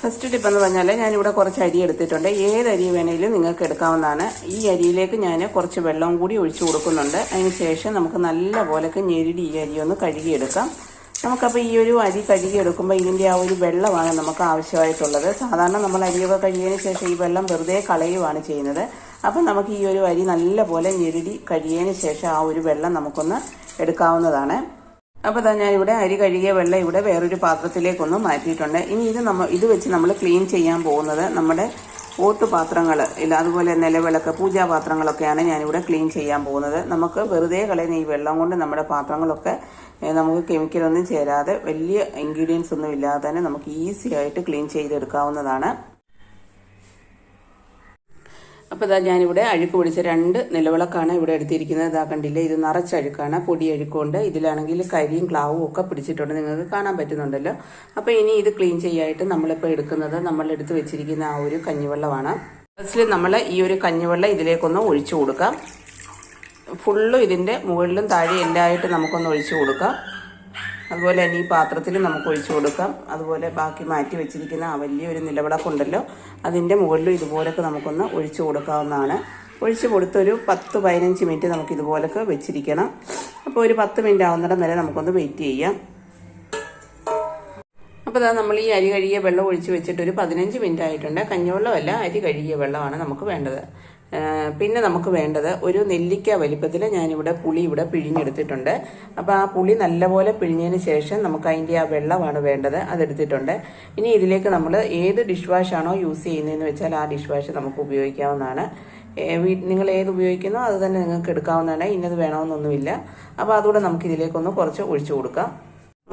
First tip എന്ന് പറഞ്ഞാൽ ഞാനിവിടെ കുറച്ച് അരി എടുത്തിട്ടുണ്ട്. ഏത് അരി വേണേലും നിങ്ങൾക്ക് എടുക്കാവുന്നതാണ്. ഈ അരിയിലേക്ക് ഞാൻ കുറച്ച് വെള്ളം കൂടി ഒഴിച്ചു കൊടുക്കുന്നുണ്ട്. അതിന് ശേഷം നമുക്ക് നല്ല പോലൊക്കെ ഞെരിടി ഈ അരി ഒന്ന് കഴുകിയെടുക്കാം. നമുക്കപ്പോൾ ഈ ഒരു അരി കഴുകിയെടുക്കുമ്പോൾ ഇതിന്റെ ആ ഒരു വെള്ളമാണ് നമുക്ക് ആവശ്യമായിട്ടുള്ളത്. സാധാരണ നമ്മൾ അരിയൊക്കെ കഴുകിയതിന് ശേഷം ഈ വെള്ളം വെറുതെ കളയുവാണ് ചെയ്യുന്നത്. അപ്പം നമുക്ക് ഈ ഒരു അരി നല്ല പോലെ ഞെരിടി കഴുകിയതിന് ശേഷം ആ ഒരു വെള്ളം നമുക്കൊന്ന് എടുക്കാവുന്നതാണ്. അപ്പോൾ ഞാൻ ഇവിടെ അരി കഴുകിയ വെള്ളം ഇവിടെ വേറൊരു പാത്രത്തിലേക്കൊന്ന് മാറ്റിയിട്ടുണ്ട്. ഇനി ഇത് നമ്മൾ ഇത് വെച്ച് നമ്മൾ ക്ലീൻ ചെയ്യാൻ പോകുന്നത് നമ്മുടെ ഓട്ടുപാത്രങ്ങൾ ഇല്ല അതുപോലെ നിലവിളക്ക് പൂജാപാത്രങ്ങളൊക്കെയാണ് ഞാനിവിടെ ക്ലീൻ ചെയ്യാൻ പോകുന്നത്. നമുക്ക് വെറുതെ കളയുന്ന ഈ വെള്ളം കൊണ്ട് നമ്മുടെ പാത്രങ്ങളൊക്കെ നമുക്ക് കെമിക്കലൊന്നും ചേരാതെ വലിയ ഇൻഗ്രീഡിയൻസ് ഒന്നും ഇല്ലാതെ തന്നെ നമുക്ക് ഈസി ആയിട്ട് ക്ലീൻ ചെയ്തെടുക്കാവുന്നതാണ്. അപ്പോൾ ഇതാ ഞാനിവിടെ അഴുക്ക് പിടിച്ച രണ്ട് നിലവിളക്കാണ് ഇവിടെ എടുത്തിരിക്കുന്നത്. ഇതാ കണ്ടില്ലേ? ഇത് നിറച്ചഴുക്കാണ് പൊടി അഴുക്കുണ്ട്. ഇതിലാണെങ്കിൽ കരിയും ക്ലാവും ഒക്കെ പിടിച്ചിട്ടുണ്ട്. നിങ്ങൾക്ക് കാണാൻ പറ്റുന്നുണ്ടല്ലോ. അപ്പോൾ ഇനി ഇത് ക്ലീൻ ചെയ്യാനായിട്ട് നമ്മളിപ്പോൾ എടുക്കുന്നത് നമ്മൾ എടുത്ത് വെച്ചിരിക്കുന്ന ആ ഒരു കഞ്ഞിവെള്ളമാണ്. ഫസ്റ്റിൽ നമ്മൾ ഈ ഒരു കഞ്ഞിവെള്ളം ഇതിലേക്കൊന്ന് ഒഴിച്ചു കൊടുക്കാം. ഫുള്ളും ഇതിന്റെ മുകളിലും താഴെ എല്ലായിട്ട് നമുക്കൊന്ന് ഒഴിച്ചു കൊടുക്കാം. അതുപോലെ തന്നെ ഈ പാത്രത്തിൽ നമുക്ക് ഒഴിച്ചു കൊടുക്കാം. അതുപോലെ ബാക്കി മാറ്റി വെച്ചിരിക്കുന്ന ആ വലിയൊരു നിലവിളക്കുണ്ടല്ലോ അതിന്റെ മുകളിലും ഇതുപോലൊക്കെ നമുക്കൊന്ന് ഒഴിച്ചു കൊടുക്കാവുന്നതാണ്. ഒഴിച്ച് കൊടുത്തൊരു പത്ത് പതിനഞ്ച് മിനിറ്റ് നമുക്ക് ഇതുപോലൊക്കെ വെച്ചിരിക്കണം. അപ്പോൾ ഒരു പത്ത് മിനിറ്റ് ആവുന്നിടം വരെ നമുക്കൊന്ന് വെയിറ്റ് ചെയ്യാം. അപ്പോൾ ഇതാ നമ്മൾ ഈ അരി കഴുകിയ വെള്ളം ഒഴിച്ച് വെച്ചിട്ട് ഒരു പതിനഞ്ച് മിനിറ്റ് ആയിട്ടുണ്ട്. കഞ്ഞിവെള്ളമല്ല അരി കഴുകിയ വെള്ളമാണ് നമുക്ക് വേണ്ടത്. പിന്നെ നമുക്ക് വേണ്ടത് ഒരു നെല്ലിക്ക വലിപ്പത്തിൽ ഞാനിവിടെ പുളി ഇവിടെ പിഴിഞ്ഞെടുത്തിട്ടുണ്ട്. അപ്പോൾ ആ പുളി നല്ലപോലെ പിഴിഞ്ഞതിന് ശേഷം നമുക്ക് അതിന്റെ ആ വെള്ളമാണ് വേണ്ടത് അതെടുത്തിട്ടുണ്ട്. ഇനി ഇതിലേക്ക് നമ്മൾ ഏത് ഡിഷ് വാഷാണോ യൂസ് ചെയ്യുന്നതെന്ന് വെച്ചാൽ ആ ഡിഷ് വാഷ് നമുക്ക് ഉപയോഗിക്കാവുന്നതാണ്. നിങ്ങൾ ഏത് ഉപയോഗിക്കുന്നോ അത് തന്നെ നിങ്ങൾക്ക് എടുക്കാവുന്നതാണ്. ഇന്നത് വേണമെന്നൊന്നുമില്ല. അപ്പോൾ അതുകൂടെ നമുക്ക് ഇതിലേക്കൊന്ന് കുറച്ച് ഒഴിച്ചു കൊടുക്കാം.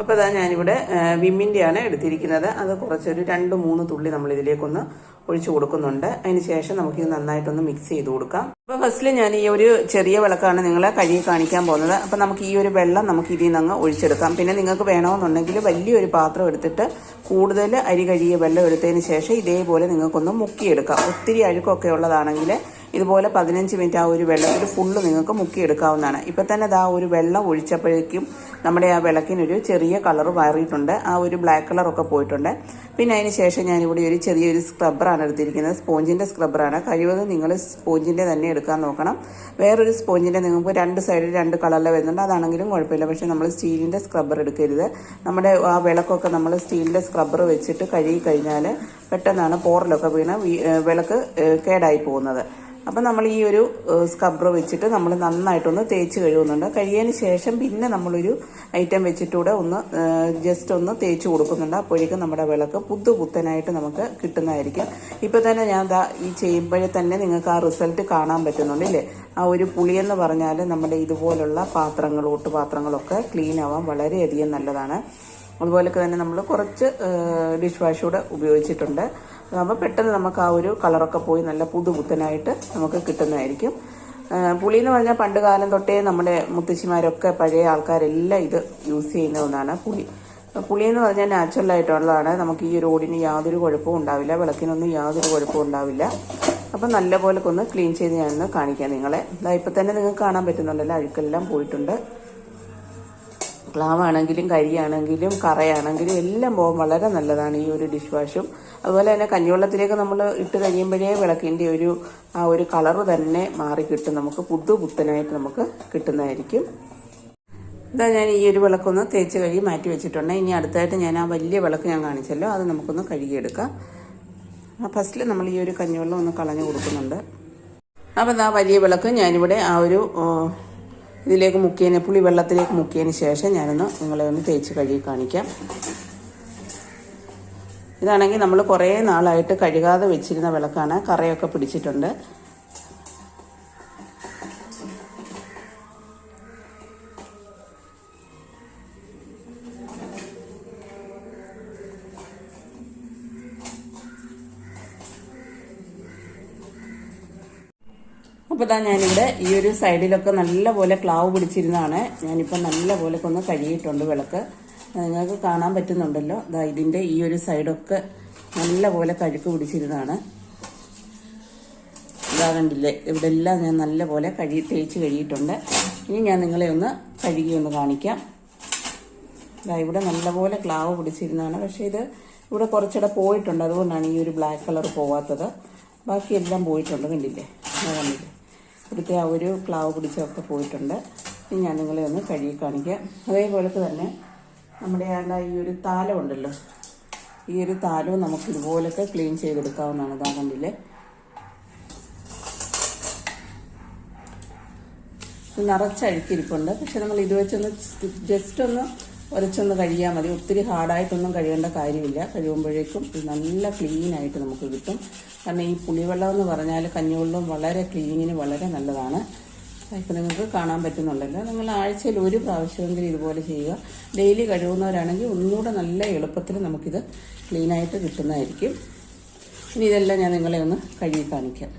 അപ്പോൾ അതാ ഞാനിവിടെ വിമ്മിന്റെയാണ് എടുത്തിരിക്കുന്നത്. അത് കുറച്ചൊരു രണ്ട് മൂന്ന് തുള്ളി നമ്മൾ ഇതിലേക്കൊന്ന് ഒഴിച്ചു കൊടുക്കുന്നുണ്ട്. അതിന് ശേഷം നമുക്കിത് നന്നായിട്ടൊന്ന് മിക്സ് ചെയ്ത് കൊടുക്കാം. അപ്പോൾ ഫസ്റ്റിൽ ഞാൻ ഈ ഒരു ചെറിയ വിളക്കാണ് നിങ്ങളെ കഴുകി കാണിക്കാൻ പോകുന്നത്. അപ്പോൾ നമുക്ക് ഈ ഒരു വെള്ളം നമുക്ക് ഇതിൽ നിന്ന് അങ്ങ് ഒഴിച്ചെടുക്കാം. പിന്നെ നിങ്ങൾക്ക് വേണമെന്നുണ്ടെങ്കിൽ വലിയൊരു പാത്രം എടുത്തിട്ട് കൂടുതൽ അരി കഴുകിയ വെള്ളം എടുത്തതിന് ശേഷം ഇതേപോലെ നിങ്ങൾക്കൊന്ന് മുക്കിയെടുക്കാം. ഒത്തിരി അഴുക്കൊക്കെ ഉള്ളതാണെങ്കിൽ ഇതുപോലെ പതിനഞ്ച് മിനിറ്റ് ആ ഒരു വെള്ളത്തിൽ ഫുള്ള് നിങ്ങൾക്ക് മുക്കിയെടുക്കാവുന്നതാണ്. ഇപ്പം തന്നെ ദാ ഒരു വെള്ളം ഒഴിച്ചപ്പോഴേക്കും നമ്മുടെ ആ വിളക്കിനൊരു ചെറിയ കളർ മാറിയിട്ടുണ്ട്. ആ ഒരു ബ്ലാക്ക് കളറൊക്കെ പോയിട്ടുണ്ട്. പിന്നെ അതിന് ശേഷം ഞാനിവിടെ ഒരു ചെറിയൊരു സ്ക്രബ്ബറാണ് എടുത്തിരിക്കുന്നത്. സ്പോഞ്ചിന്റെ സ്ക്രബ്ബറാണ് കഴിവതും നിങ്ങൾ സ്പോഞ്ചിന്റെ തന്നെ എടുക്കാൻ നോക്കണം. വേറൊരു സ്പോഞ്ചിന്റെ നിങ്ങൾക്ക് രണ്ട് സൈഡിൽ രണ്ട് കളറിൽ വരുന്നുണ്ട്. അതാണെങ്കിലും കുഴപ്പമില്ല. പക്ഷേ നമ്മൾ സ്റ്റീലിന്റെ സ്ക്രബ്ബർ എടുക്കരുത്. നമ്മുടെ ആ വിളക്കൊക്കെ നമ്മൾ സ്റ്റീലിന്റെ സ്ക്രബ്ബർ വെച്ചിട്ട് കഴുകി കഴിഞ്ഞാൽ പെട്ടെന്നാണ് പോറലൊക്കെ വീണ് വിളക്ക് കേടായി പോകുന്നത്. അപ്പം നമ്മൾ ഈ ഒരു സ്ക്രബ്ബർ വെച്ചിട്ട് നമ്മൾ നന്നായിട്ടൊന്ന് തേച്ച് കഴുകുന്നുണ്ട്. കഴിയതിന് ശേഷം പിന്നെ നമ്മളൊരു ഐറ്റം വെച്ചിട്ടൂടെ ഒന്ന് ജസ്റ്റ് ഒന്ന് തേച്ച് കൊടുക്കുന്നുണ്ട്. അപ്പോഴേക്കും നമ്മുടെ വിളക്ക് പുതു പുത്തനായിട്ട് നമുക്ക് കിട്ടുന്നതായിരിക്കും. ഇപ്പോൾ തന്നെ ഞാൻ ദാ ഈ ചെയ്യുമ്പോഴേ തന്നെ നിങ്ങൾക്ക് ആ റിസൾട്ട് കാണാൻ പറ്റുന്നുണ്ട് ഇല്ലേ? ആ ഒരു പുളിയെന്ന് പറഞ്ഞാൽ നമ്മുടെ ഇതുപോലുള്ള പാത്രങ്ങൾ ഓട്ടുപാത്രങ്ങളൊക്കെ ക്ലീൻ ആവാൻ വളരെയധികം നല്ലതാണ്. അതുപോലൊക്കെ തന്നെ നമ്മൾ കുറച്ച് ഡിഷ് വാഷ് കൂടെ ഉപയോഗിച്ചിട്ടുണ്ട്. അപ്പോൾ പെട്ടെന്ന് നമുക്ക് ആ ഒരു കളറൊക്കെ പോയി നല്ല പുതുപുത്തനായിട്ട് നമുക്ക് കിട്ടുന്നതായിരിക്കും. പുളി എന്ന് പറഞ്ഞാൽ പണ്ട് കാലം തൊട്ടേ നമ്മുടെ മുത്തശ്ശിമാരൊക്കെ പഴയ ആൾക്കാരെല്ലാം ഇത് യൂസ് ചെയ്യുന്ന ഒന്നാണ് പുളി. പുളി എന്ന് പറഞ്ഞാൽ നാച്ചുറൽ ആയിട്ടുള്ളതാണ്. നമുക്ക് ഈ റോഡിന് യാതൊരു കുഴപ്പവും ഉണ്ടാവില്ല. വിളക്കിനൊന്നും യാതൊരു കുഴപ്പവും ഉണ്ടാവില്ല. അപ്പം നല്ല പോലെ ഒന്ന് ക്ലീൻ ചെയ്ത് ഞാനൊന്ന് കാണിക്കാം നിങ്ങളെ. ഇതാ ഇപ്പം തന്നെ നിങ്ങൾക്ക് കാണാൻ പറ്റുന്നുണ്ടല്ലോ അഴുക്കെല്ലാം പോയിട്ടുണ്ട്. ക്ലാവാണെങ്കിലും കരിയാണെങ്കിലും കറയാണെങ്കിലും എല്ലാം പോകാൻ വളരെ നല്ലതാണ് ഈ ഒരു ഡിഷ് വാഷും അതുപോലെ തന്നെ കഞ്ഞിവെള്ളത്തിലേക്ക് നമ്മൾ ഇട്ട് കഴിയുമ്പോഴേ വിളക്കിന്റെ ഒരു ആ ഒരു കളറ് തന്നെ മാറി കിട്ടും. നമുക്ക് പുതു പുത്തനായിട്ട് നമുക്ക് കിട്ടുന്നതായിരിക്കും. ഇതാ ഞാൻ ഈ ഒരു വിളക്കൊന്ന് തേച്ച് കഴുകി മാറ്റി വെച്ചിട്ടുണ്ട്. ഇനി അടുത്തായിട്ട് ഞാൻ ആ വലിയ വിളക്ക് ഞാൻ കാണിച്ചല്ലോ. അത് നമുക്കൊന്ന് കഴുകിയെടുക്കാം. ഫസ്റ്റിൽ നമ്മൾ ഈ ഒരു കഞ്ഞിവെള്ളം ഒന്ന് കളഞ്ഞു കൊടുക്കുന്നുണ്ട്. അപ്പം ആ വലിയ വിളക്ക് ഞാനിവിടെ ആ ഒരു ഇതിലേക്ക് മുക്കിയതിന് പുളി വെള്ളത്തിലേക്ക് മുക്കിയതിന് ശേഷം ഞാനൊന്ന് നിങ്ങളെ ഒന്ന് തേച്ച് കഴുകി കാണിക്കാം. ഇതാണെങ്കിൽ നമ്മൾ കുറേ നാളായിട്ട് കഴുകാതെ വെച്ചിരുന്ന വിളക്കാണ്. കറയൊക്കെ പിടിച്ചിട്ടുണ്ട്. അപ്പോൾ ഇതാ ഞാനിവിടെ ഈ ഒരു സൈഡിലൊക്കെ നല്ലപോലെ ക്ലാവ് പിടിച്ചിരുന്നതാണ്. ഞാനിപ്പോൾ നല്ലപോലെ ഒന്ന് കഴുകിയിട്ടുണ്ട് വിളക്ക്. നിങ്ങൾക്ക് കാണാൻ പറ്റുന്നുണ്ടല്ലോ. ഇതാ ഇതിന്റെ ഈ ഒരു സൈഡൊക്കെ നല്ലപോലെ കഴുക്ക് പിടിച്ചിരുന്നതാണ്. ഇതാ കണ്ടില്ലേ ഇവിടെ എല്ലാം ഞാൻ നല്ലപോലെ കഴുകി തേച്ച് കഴുകിയിട്ടുണ്ട്. ഇനി ഞാൻ നിങ്ങളെ ഒന്ന് കഴുകി ഒന്ന് കാണിക്കാം. ഇതാ ഇവിടെ നല്ലപോലെ ക്ലാവ് പിടിച്ചിരുന്നതാണ്. പക്ഷേ ഇത് ഇവിടെ കുറച്ചിടെ പോയിട്ടുണ്ട്. അതുകൊണ്ടാണ് ഈ ഒരു ബ്ലാക്ക് കളർ പോവാത്തത്. ബാക്കിയെല്ലാം പോയിട്ടുണ്ട് കണ്ടില്ലേ? കണ്ടില്ലേ? ഇവിടുത്തെ ആ ഒരു പ്ലാവ് പിടിച്ചൊക്കെ പോയിട്ടുണ്ട്. ഇനി ഞാൻ നിങ്ങളെ ഒന്ന് കഴുകി കാണിക്കാം. അതേപോലെ തന്നെ നമ്മുടെ ആണ്ട ഈ ഒരു താലം ഉണ്ടല്ലോ. ഈ ഒരു താലവും നമുക്ക് ഇതുപോലൊക്കെ ക്ലീൻ ചെയ്തെടുക്കാവുന്നതാണ്. ഇതാ കണ്ടില്ലേ? നിറച്ചഴുക്കിരിപ്പുണ്ട് പക്ഷെ നമ്മൾ ഇത് വെച്ചൊന്ന് ജസ്റ്റ് ഒന്ന് ഉരച്ചൊന്ന് കഴിയാൽ മതി. ഒത്തിരി ഹാർഡായിട്ടൊന്നും കഴിയേണ്ട കാര്യമില്ല. കഴിയുമ്പോഴേക്കും ഇത് നല്ല ക്ലീനായിട്ട് നമുക്ക് കിട്ടും. കാരണം ഈ പുളിവെള്ളം എന്ന് പറഞ്ഞാൽ കഞ്ഞിവെള്ളം വളരെ ക്ലീനിങ്ങിന് വളരെ നല്ലതാണ്. ഇപ്പം നിങ്ങൾക്ക് കാണാൻ പറ്റുന്നുണ്ടല്ലോ. നിങ്ങൾ ആഴ്ചയിൽ ഒരു പ്രാവശ്യമെങ്കിലും ഇതുപോലെ ചെയ്യുക. ഡെയിലി കഴുകുന്നവരാണെങ്കിൽ ഒന്നുകൂടെ നല്ല എളുപ്പത്തിൽ നമുക്കിത് ക്ലീനായിട്ട് കിട്ടുന്നതായിരിക്കും. ഇനി ഇതെല്ലാം ഞാൻ നിങ്ങളെ ഒന്ന് കഴുകി കാണിക്കാം.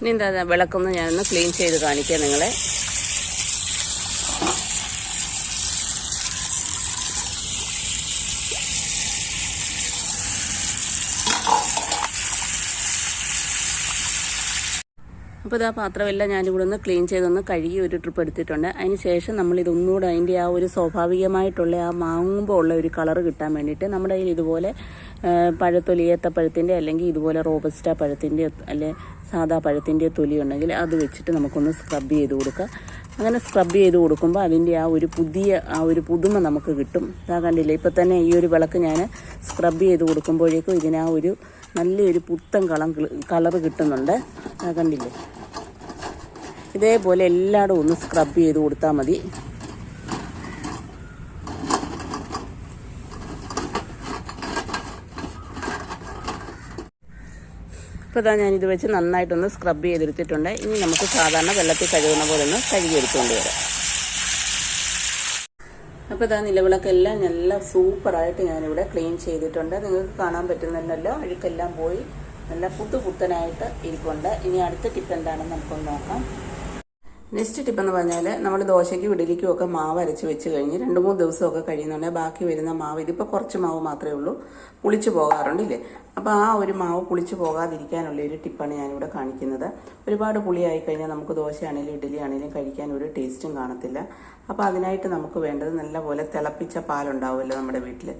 ഇനി എന്താ വിളക്കൊന്ന് ഞാനൊന്ന് ക്ലീൻ ചെയ്ത് കാണിക്കാം നിങ്ങളെ. അപ്പോൾ ഇതാ പാത്രമെല്ലാം ഞാനിവിടെ ഒന്ന് ക്ലീൻ ചെയ്തൊന്ന് കഴുകി ഒരു ട്രിപ്പ് എടുത്തിട്ടുണ്ട്. അതിന് ശേഷം നമ്മൾ ഇതൊന്നുകൂടെ അതിന്റെ ആ ഒരു സ്വാഭാവികമായിട്ടുള്ള ആ മാങ്ങുമ്പോൾ ഉള്ള ഒരു കളറ് കിട്ടാൻ വേണ്ടിയിട്ട് നമ്മുടെ കയ്യിൽ ഇതുപോലെ പഴത്തൊലി ഏത്തപ്പഴത്തിന്റെ അല്ലെങ്കിൽ ഇതുപോലെ റോബസ്റ്റ പഴത്തിന്റെ അല്ലെ സാധാ പഴത്തിന്റെ തൊലി ഉണ്ടെങ്കിൽ അത് വെച്ചിട്ട് നമുക്കൊന്ന് സ്ക്രബ് ചെയ്ത് കൊടുക്കുക അങ്ങനെ സ്ക്രബ് ചെയ്ത് കൊടുക്കുമ്പോൾ അതിന്റെ ആ ഒരു പുതിയ ആ ഒരു പുതുമ നമുക്ക് കിട്ടും. ഇതാ കണ്ടില്ല ഇപ്പം തന്നെ ഈ ഒരു വിളക്ക് ഞാൻ സ്ക്രബ് ചെയ്ത് കൊടുക്കുമ്പോഴേക്കും ഇതിനാ ഒരു നല്ലൊരു പുത്തൻ കളം കളർ കിട്ടുന്നുണ്ട്. കണ്ടില്ലേ? ഇതേപോലെ എല്ലായിടും ഒന്ന് സ്ക്രബ് ചെയ്ത് കൊടുത്താൽ മതി. ഇപ്പോൾ ഇതാ ഞാനിത് വെച്ച് നന്നായിട്ടൊന്ന് സ്ക്രബ് ചെയ്തെടുത്തിട്ടുണ്ട്. ഇനി നമുക്ക് സാധാരണ വെള്ളത്തിൽ കഴുകുന്ന പോലെ ഒന്ന് കഴുകിയെടുത്തുകൊണ്ട് വരാം. അപ്പോൾ ഇതാ നിലവിളക്കെല്ലാം നല്ല സൂപ്പറായിട്ട് ഞാനിവിടെ ക്ലീൻ ചെയ്തിട്ടുണ്ട്. നിങ്ങൾക്ക് കാണാൻ പറ്റുന്നുണ്ടല്ലോ. അഴുക്കെല്ലാം പോയി. നല്ല പുത്തു പുത്തനായിട്ട് ഇരിപ്പുണ്ട്. ഇനി അടുത്ത ടിപ്പ് എന്താണെന്ന് നമുക്കൊന്ന് നോക്കാം. നെക്സ്റ്റ് ടിപ്പ് എന്ന് പറഞ്ഞാൽ നമ്മൾ ദോശയ്ക്കും ഇഡലിക്കും ഒക്കെ മാവ് അരച്ച് വെച്ച് കഴിഞ്ഞ് രണ്ട് മൂന്ന് ദിവസമൊക്കെ കഴിയുന്നുണ്ടെങ്കിൽ ബാക്കി വരുന്ന മാവ് ഇതിപ്പോൾ കുറച്ച് മാവ് മാത്രമേ ഉള്ളൂ പുളിച്ചു പോകാറുണ്ടല്ലേ അപ്പോൾ ആ ഒരു മാവ് പുളിച്ചു പോകാതിരിക്കാനുള്ള ഒരു ടിപ്പാണ് ഞാനിവിടെ കാണിക്കുന്നത്. ഒരുപാട് പുളിയായി കഴിഞ്ഞാൽ നമുക്ക് ദോശയാണെങ്കിലും ഇഡലി ആണെങ്കിലും കഴിക്കാൻ ഒരു ടേസ്റ്റും കാണത്തില്ല. അപ്പോൾ അതിനായിട്ട് നമുക്ക് വേണ്ടത് നല്ലപോലെ തിളപ്പിച്ച പാലുണ്ടാവുമല്ലോ നമ്മുടെ വീട്ടിൽ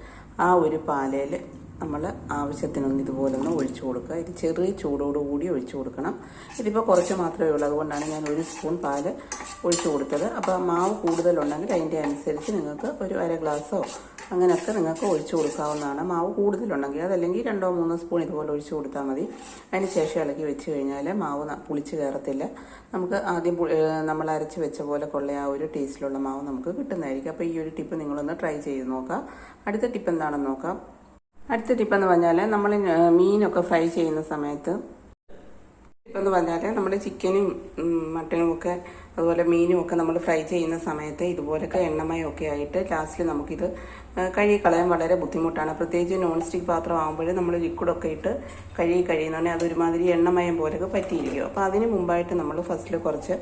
ആ ഒരു പാലയിൽ നമ്മൾ ആവശ്യത്തിനൊന്ന് ഇതുപോലെ ഒന്ന് ഒഴിച്ചു കൊടുക്കുക. ഇത് ചെറിയ ചൂടോടുകൂടി ഒഴിച്ചു കൊടുക്കണം. ഇതിപ്പോൾ കുറച്ച് മാത്രമേ ഉള്ളൂ. അതുകൊണ്ടാണ് ഞാൻ ഒരു സ്പൂൺ പാൽ ഒഴിച്ചു കൊടുത്തത്. അപ്പോൾ മാവ് കൂടുതലുണ്ടെങ്കിൽ അതിന്റെ അനുസരിച്ച് നിങ്ങൾക്ക് ഒരു അര ഗ്ലാസ്സോ അങ്ങനെയൊക്കെ നിങ്ങൾക്ക് ഒഴിച്ചു കൊടുക്കാവുന്നതാണ്. മാവ് കൂടുതലുണ്ടെങ്കിൽ അതല്ലെങ്കിൽ രണ്ടോ മൂന്നോ സ്പൂൺ ഇതുപോലെ ഒഴിച്ചു കൊടുത്താൽ മതി. അതിന് ശേഷം ഇളക്കി വെച്ച് കഴിഞ്ഞാൽ മാവ് പുളിച്ച് കയറത്തില്ല. നമുക്ക് ആദ്യം നമ്മൾ അരച്ച് വെച്ച പോലെ കൊള്ള ആ ഒരു ടേസ്റ്റിലുള്ള മാവ് നമുക്ക് കിട്ടുന്നതായിരിക്കും. അപ്പോൾ ഈ ഒരു ടിപ്പ് നിങ്ങളൊന്ന് ട്രൈ ചെയ്ത് നോക്കാം അടുത്ത ടിപ്പ് എന്താണെന്ന് നോക്കാം. അടുത്ത ടിപ്പെന്ന് പറഞ്ഞാൽ നമ്മൾ മീനൊക്കെ ഫ്രൈ ചെയ്യുന്ന സമയത്ത് ഇപ്പം പറഞ്ഞാൽ നമ്മുടെ ചിക്കനും മട്ടനും ഒക്കെ അതുപോലെ മീനും ഒക്കെ നമ്മൾ ഫ്രൈ ചെയ്യുന്ന സമയത്ത് ഇതുപോലൊക്കെ എണ്ണമയമൊക്കെ ആയിട്ട് ലാസ്റ്റിൽ നമുക്കിത് കഴുകി കളയാൻ വളരെ ബുദ്ധിമുട്ടാണ്. പ്രത്യേകിച്ച് നോൺ സ്റ്റിക്ക് പാത്രം ആകുമ്പോൾ നമ്മൾ ലിക്വിഡൊക്കെ ഇട്ട് കഴുകി കഴിയുന്നതുകൊണ്ട് അതൊരുമാതിരി എണ്ണമയം പോലൊക്കെ പറ്റിയിരിക്കും. അപ്പോൾ അതിന് മുമ്പായിട്ട് നമ്മൾ ഫസ്റ്റിൽ കുറച്ച്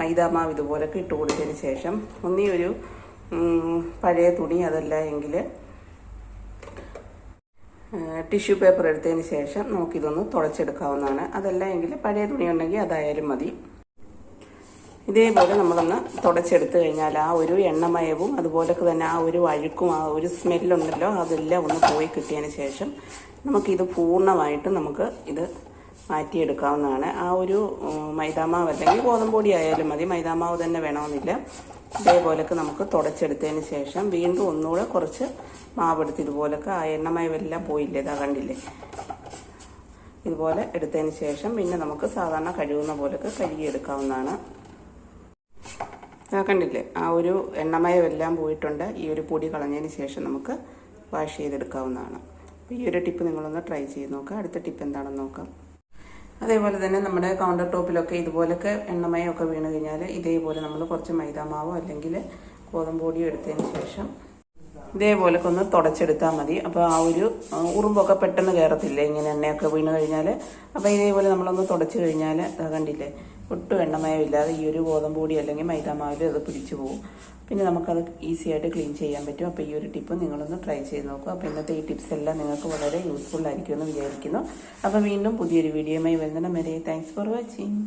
മൈദാമാവ് ഇതുപോലൊക്കെ ഇട്ട് കൊടുത്തതിന് ശേഷം ഒന്നീ ഒരു പഴയ തുണി അതല്ല എങ്കിൽ ടിഷ്യൂ പേപ്പർ എടുത്തതിന് ശേഷം നമുക്കിതൊന്ന് തുടച്ചെടുക്കാവുന്നതാണ്. അതല്ല എങ്കിൽ പഴയ തുണി ഉണ്ടെങ്കിൽ അതായാലും മതി. ഇതേപോലെ നമ്മളൊന്ന് തുടച്ചെടുത്ത് കഴിഞ്ഞാൽ ആ ഒരു എണ്ണമയവും അതുപോലൊക്കെ തന്നെ ആ ഒരു വഴുക്കും ആ ഒരു സ്മെല്ലുണ്ടല്ലോ അതെല്ലാം ഒന്ന് പോയി കിട്ടിയതിന് ശേഷം നമുക്കിത് പൂർണമായിട്ട് നമുക്ക് ഇത് മാറ്റിയെടുക്കാവുന്നതാണ്. ആ ഒരു മൈദാമാവ് അല്ലെങ്കിൽ ഗോതമ്പൊടി ആയാലും മതി. മൈദാമാവ് തന്നെ വേണമെന്നില്ല. ഇതേപോലൊക്കെ നമുക്ക് തുടച്ചെടുത്തതിന് ശേഷം വീണ്ടും ഒന്നുകൂടെ കുറച്ച് മാവെടുത്ത് ഇതുപോലൊക്കെ ആ എണ്ണമയവെല്ലാം പോയില്ലേ? ഇതാ കണ്ടില്ലേ? ഇതുപോലെ എടുത്തതിന് ശേഷം പിന്നെ നമുക്ക് സാധാരണ കഴുകുന്ന പോലൊക്കെ കഴുകിയെടുക്കാവുന്നതാണ്. ഇതാ കണ്ടില്ലേ? ആ ഒരു എണ്ണമയം എല്ലാം പോയിട്ടുണ്ട്. ഈ ഒരു പൊടി കളഞ്ഞതിന് ശേഷം നമുക്ക് വാഷ് ചെയ്തെടുക്കാവുന്നതാണ്. ഈ ഒരു ടിപ്പ് നിങ്ങളൊന്ന് ട്രൈ ചെയ്ത് നോക്കുക. അടുത്ത ടിപ്പ് എന്താണെന്ന് നോക്കാം. അതേപോലെ തന്നെ നമ്മുടെ കൗണ്ടർ ടോപ്പിലൊക്കെ ഇതുപോലൊക്കെ എണ്ണമയമൊക്കെ വീണ് കഴിഞ്ഞാൽ ഇതേപോലെ നമ്മൾ കുറച്ച് മൈദാമാവോ അല്ലെങ്കിൽ ഗോതമ്പ് പൊടിയോ എടുത്തതിന് ശേഷം ഇതേപോലെ ഒന്ന് തുടച്ചെടുത്താൽ മതി. അപ്പോൾ ആ ഒരു ഉറുമ്പൊക്കെ പെട്ടെന്ന് കയറത്തില്ലേ ഇങ്ങനെ എണ്ണയൊക്കെ വീണ് കഴിഞ്ഞാൽ അപ്പോൾ ഇതേപോലെ നമ്മളൊന്ന് തുടച്ച് കഴിഞ്ഞാൽ കണ്ടില്ലേ? ഒട്ടും എണ്ണമയമില്ലാതെ ഈ ഒരു ഗോതമ്പ് പൊടി അല്ലെങ്കിൽ മൈദാമാവിൽ അത് പിടിച്ചു പോകും പിന്നെ നമുക്കത് ഈസി ആയിട്ട് ക്ലീൻ ചെയ്യാൻ പറ്റും. അപ്പോൾ ഈ ഒരു ടിപ്പ് നിങ്ങളൊന്ന് ട്രൈ ചെയ്ത് നോക്കുക. അപ്പോൾ ഇന്നത്തെ ഈ ടിപ്സ് എല്ലാം നിങ്ങൾക്ക് വളരെ യൂസ്ഫുൾ ആയിരിക്കുമെന്ന് വിചാരിക്കുന്നു. അപ്പോൾ വീണ്ടും പുതിയൊരു വീഡിയോയുമായി വരുന്നതിനും വരെ താങ്ക്സ് ഫോർ വാച്ചിങ്